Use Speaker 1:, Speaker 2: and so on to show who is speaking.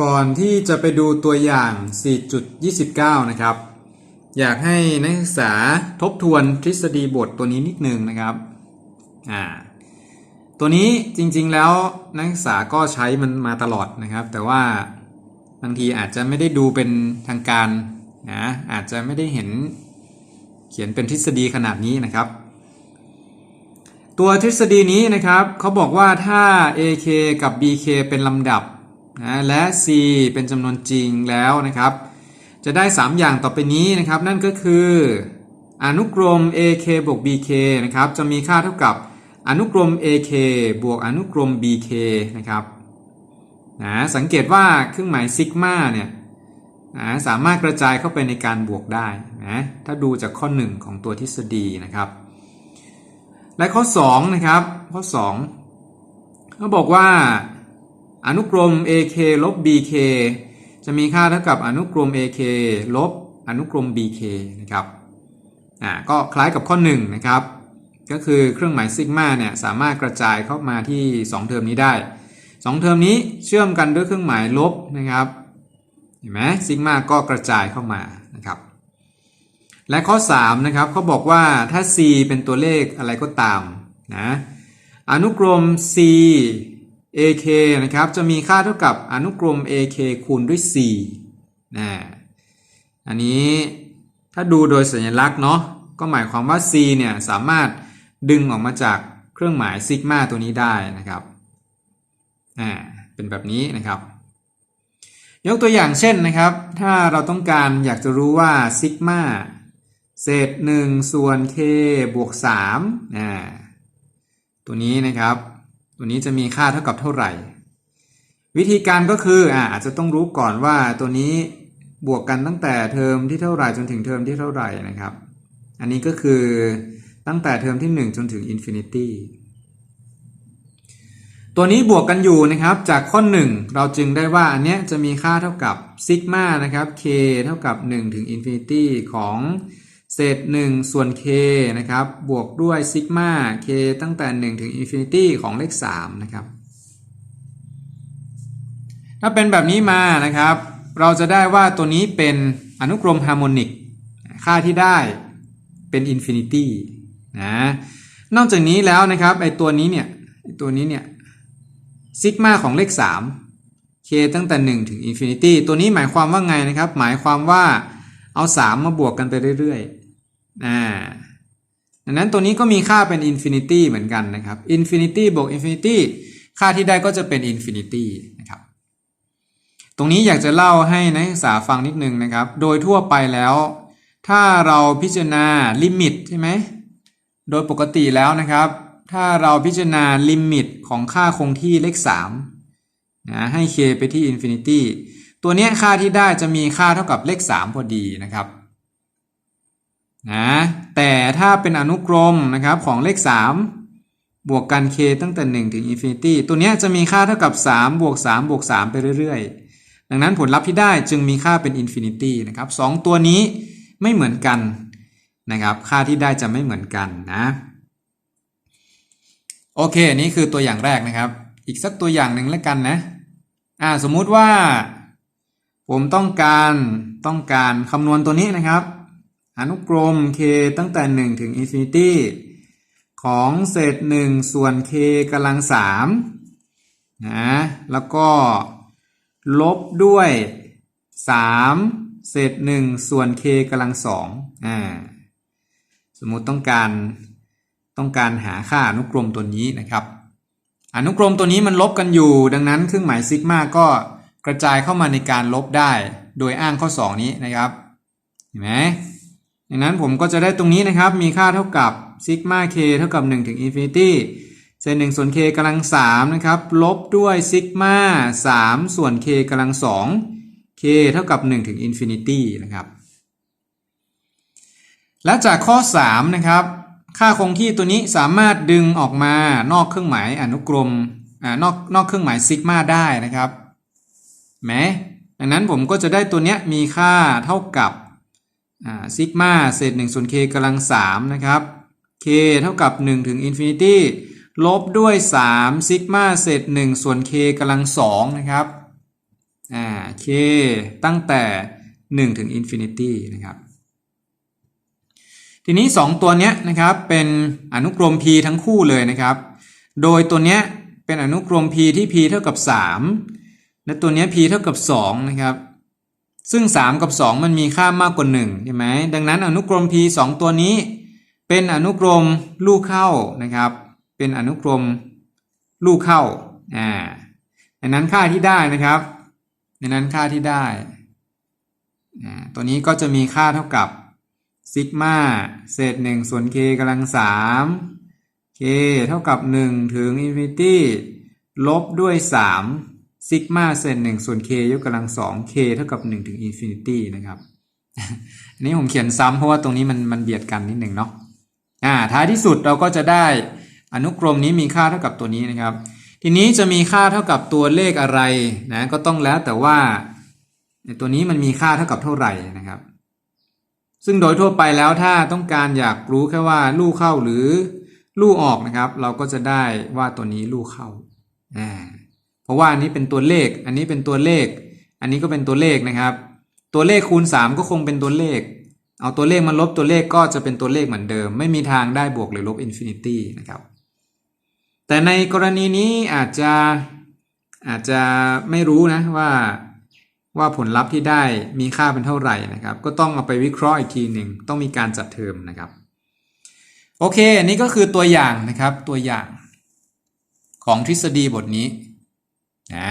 Speaker 1: ก่อนที่จะไปดูตัวอย่าง 4.29 นะครับ อยากให้นักศึกษาทบทวนทฤษฎีบทตัวนี้นิดนึงนะครับอ่าตัวนี้จริงๆแล้วนักศึกษาก็ใช้มันมาตลอดนะครับ แต่ว่าบางทีอาจจะไม่ได้ดูเป็นทางการนะอาจจะไม่ได้เห็นเขียนเป็นทฤษฎีขนาดนี้นะครับ ตัวทฤษฎีนี้นะครับเขาบอกว่าถ้า AK กับ BK เป็นลำดับ นะและ C เป็นจำนวนจริงแล้วนะครับ จะได้ 3 อย่างต่อไปนี้นะครับ นั่นก็คือ อนุกรม AK บวก BK นะครับจะมีค่าเท่ากับอนุกรม AK บวกอนุกรม BK นะครับนะสังเกตว่าเครื่องหมายซิกมาเนี่ยนะสามารถกระจายเข้าไปในการบวกได้นะถ้าดูจากข้อ 1 ของตัวทฤษฎีนะครับ และข้อ 2 นะครับ ข้อ2เขาบอกว่า อนุกรม AK ลบ BK จะมีค่าเท่ากับอนุกรม AK ลบอนุกรม BK นะครับ อ่า ก็คล้ายกับข้อ1นะครับ ก็คือเครื่องหมายซิกมาเนี่ยสามารถกระจายเข้ามาที่ 2 เทอมนี้ได้ 2 เทอมนี้เชื่อมกันด้วยเครื่องหมายลบนะครับ เห็นไหมซิกมาก็กระจายเข้ามานะครับ และข้อ3นะครับเขาบอกว่าถ้า c เป็นตัวเลขอะไรก็ตามนะ อนุกรม c ak นะครับจะมีค่าเท่ากับอนุกรม ak คูณด้วย4นะอันนี้ถ้าดูโดยสัญลักษณ์เนาะก็หมายความว่า c เนี่ยสามารถดึงออกมาจากเครื่องหมายซิกมาตัวนี้ได้นะครับอ่าเป็นแบบนี้นะครับ ยกตัวอย่างเช่นนะครับ ถ้าเราต้องการอยากจะรู้ว่าซิกมาเศษ1ส่วน k บวก3อ่าตัวนี้นะครับ ตัวนี้จะมีค่าเท่ากับเท่าไหร่ วิธีการก็คืออ่าอาจจะต้องรู้ก่อนว่าตัวนี้บวกกันตั้งแต่เทอมที่เท่าไหร่จนถึงเทอมที่เท่าไหร่นะครับ อันนี้ก็คือตั้งแต่เทอมที่ 1 จนถึงอินฟินิตี้ตัวนี้บวกกันอยู่นะครับจากข้อ 1 เราจึงได้ว่าอันเนี้ยจะมีค่าเท่ากับซิกมานะครับ k เท่ากับ1ถึงอินฟินิตี้ของ เศษ 1 ส่วน k นะครับ บวกด้วยซิกมา k ตั้งแต่ 1 ถึงอินฟินิตี้ของเลข 3 นะครับ ถ้าเป็นแบบนี้มานะครับ เราจะได้ว่าตัวนี้เป็นอนุกรมฮาร์โมนิก ค่าที่ได้เป็นอินฟินิตี้นะ นอกจากนี้แล้วนะครับไอตัวนี้เนี่ยตัวนี้เนี่ยซิกมาของเลข 3 k ตั้งแต่ 1 ถึงอินฟินิตี้ตัวนี้หมายความว่าไงนะครับ หมายความว่าเอา 3 มาบวกกันไปเรื่อยๆ อ่าดังนั้นตัวนี้ก็มีค่าเป็นอินฟินิตี้เหมือนกันนะครับอินฟินิตี้บวกอินฟินิตี้ค่าที่ได้ก็จะเป็นอินฟินิตี้นะครับ ตรงนี้อยากจะเล่าให้นักศึกษาฟังนิดนึงนะครับ โดยทั่วไปแล้ว ถ้าเราพิจารณาลิมิตใช่ไหม โดยปกติแล้วนะครับ ถ้าเราพิจารณาลิมิตของค่าคงที่เลข3นะให้ k ไปที่ infinity ตัวนี้ค่าที่ได้จะมีค่าเท่ากับเลข 3 พอดีนะครับ นะแต่ถ้าเป็นอนุกรมนะครับของเลข 3 บวกกัน k ตั้งแต่ 1 ถึง infinity ตัวนี้จะมีค่าเท่ากับ 3 บวก 3 บวก 3 ไปเรื่อยๆ ดังนั้นผลลัพธ์ที่ได้จึงมีค่าเป็น infinity นะครับสองตัวนี้ไม่เหมือนกันนะครับค่าที่ได้จะไม่เหมือนกันนะโอเคนี่คือตัวอย่างแรกนะครับ อีกสักตัวอย่างหนึ่งแล้วกันนะอ่าสมมุติว่า ผมต้องการต้องการคำนวณตัวนี้นะครับ อนุกรม k ตั้งแต่ 1 ถึง infinity ของเศษ 1 ส่วน k กำลัง3นะ แล้วก็ลบด้วย 3 เศษ 1 ส่วน k กำลัง2อ่าสมมุติต้องการต้องการหาค่าอนุกรมตัวนี้นะครับ อนุกรมตัวนี้มันลบกันอยู่ ดังนั้นเครื่องหมายซิกมาก็กระจายเข้ามาในการลบได้ โดยอ้างข้อ 2 นี้นะครับ เห็นไหม ดังนั้นผมก็จะได้ตรงนี้นะครับ มีค่าเท่ากับซิกมาเคเท่ากับ 1 ถึงอินฟินิตี้เศษ1ส่วน k กำลัง3นะครับ ลบด้วยซิกมา3ส่วน k กำลัง2 k เท่ากับ1ถึงอินฟินิตี้นะครับ และจากข้อ 3 นะครับ ค่าคงที่ตัวนี้สามารถดึงออกมานอกเครื่องหมายอนุกรมอ่านอกนอกเครื่องหมายซิกมาได้นะครับแม้ดังนั้นผมก็จะได้ตัวเนี้ยมีค่าเท่ากับ ซิกมาเศษ1ส่วน k กำลัง3นะครับ k เท่ากับ 1 ถึงอินฟินิตี้ลบด้วย 3 ซิกมาเศษ1ส่วน k กำลัง2นะครับอ่า k ตั้งแต่ 1 ถึง infinity นะครับ ทีนี้ 2 ตัวเนี้ยนะครับเป็นอนุกรม p ทั้งคู่เลยนะครับ โดยตัวเนี้ยเป็นอนุกรม p ที่ p เท่ากับ 3 และตัวเนี้ย p เท่ากับ2นะครับ ซึ่ง 3 กับ 2 มันมีค่ามากกว่า1ใช่ไหมดังนั้นอนุกรม p 2 ตัวนี้ เป็นอนุกรมลูกเข้านะครับ เป็นอนุกรมลูกเข้าอ่าดังนั้นค่าที่ได้นะครับดังนั้นค่าที่ได้ตัวนี้ก็จะมีค่าเท่ากับซิกมาเศษ1ส่วน k กำลัง 3 k เท่ากับ 1 ถึงอินฟินิตี้ลบด้วย 3 ซิกมาเศษ1ส่วน k ยกกำลัง2 k เท่ากับ1ถึงอินฟินิตี้นะครับอันนี้ผมเขียนซ้ำเพราะว่าตรงนี้มันมันเบียดกันนิดหนึ่งเนาะอ่าท้ายที่สุดเราก็จะได้อนุกรมนี้มีค่าเท่ากับตัวนี้นะครับ ทีนี้จะมีค่าเท่ากับตัวเลขอะไรนะก็ต้องแล้วแต่ว่าในตัวนี้มันมีค่าเท่ากับเท่าไหร่นะครับ ซึ่งโดยทั่วไปแล้วถ้าต้องการอยากรู้แค่ว่าลู่เข้าหรือลู่ออกนะครับ เราก็จะได้ว่าตัวนี้ลู่เข้าอ่า เพราะว่าอันนี้เป็นตัวเลข อันนี้เป็นตัวเลข อันนี้ก็เป็นตัวเลขนะครับ ตัวเลขคูณ 3 ก็คงเป็นตัวเลข เอาตัวเลขมาลบตัวเลขก็จะเป็นตัวเลขเหมือนเดิม ไม่มีทางได้บวกหรือลบอินฟินิตี้นะครับ แต่ในกรณีนี้อาจจะอาจจะไม่รู้นะว่าว่าผลลัพธ์ที่ได้มีค่าเป็นเท่าไหร่นะครับ ก็ต้องเอาไปวิเคราะห์อีกทีหนึ่งต้องมีการจัดเทอมนะครับโอเคอันนี้ก็คือตัวอย่างนะครับตัวอย่างของทฤษฎีบทนี้ นะ